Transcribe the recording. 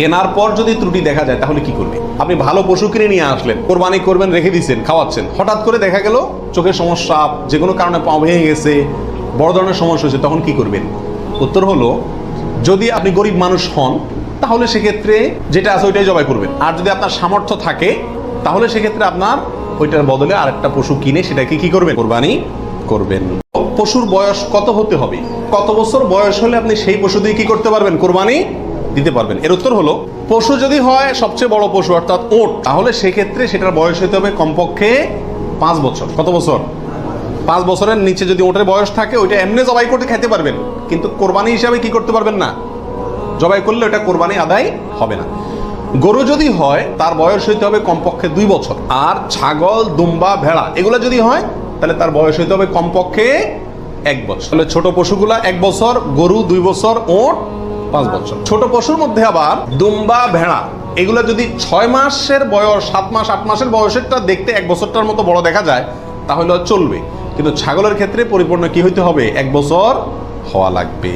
কেনার পর যদি ত্রুটি দেখা যায়, তাহলে কি করবে? আপনি ভালো পশু কিনে নিয়ে আসলেন, কোরবানি করবেন, রেখে দিচ্ছেন খাওয়াচ্ছেন। হঠাৎ করে দেখা গেল, চোখের সমস্যা, যে কোনো কারণে পা ভেঙে গেছে, বড় ধরনের সমস্যা হয়েছে, তখন কি করবেন? উত্তর হলো, যদি আপনি গরিব মানুষ হন, তাহলে সেক্ষেত্রে যেটা আছে ওইটাই জবাই করবেন। আর যদি আপনার সামর্থ্য থাকে, তাহলে সেক্ষেত্রে আপনার ওইটার বদলে আরেকটা পশু কিনে সেটাকে কি করবেন? কোরবানি করবেন। পশুর বয়স কত হতে হবে? কত বছর বয়স হলে আপনি সেই পশু দিয়ে কি করতে পারবেন? কোরবানি দিতে পারবেন। এর উত্তর হলো, পশু যদি হয়, সবচেয়ে বড় পশু, অর্থাৎ ওট, তাহলে সেক্ষেত্রে সেটার বয়স হতে হবে কমপক্ষে পাঁচ বছর। কত বছর? পাঁচ বছরের নিচে যদি ওটের বয়স থাকে, ওইটা এমনি জবাই করতে খেতে পারবেন। কিন্তু কোরবানি হিসাবে কি করতে পারবেন না? জবাই করলে ওটা কোরবানি আদায় হবে না। গরু যদি হয়, তার বয়স হইতে হবে কমপক্ষে দুই বছর। আর ছাগল, দুম্বা, ভেড়া, এগুলো যদি হয়, তাহলে তার বয়স হইতে হবে কমপক্ষে এক বছর। তাহলে ছোট পশুগুলা এক বছর, গরু দুই বছর, ওট পাঁচ বছর। ছোট পশুর মধ্যে আবার দুম্বা, ভেড়া, এগুলো যদি ছয় মাসের বয়স, সাত মাস, আট মাসের বয়সেরটা দেখতে এক বছরটার মতো বড় দেখা যায়, তাহলে চলবে। কিন্তু ছাগলের ক্ষেত্রে পরিপূর্ণ কি হইতে হবে? এক বছর হওয়া লাগবে।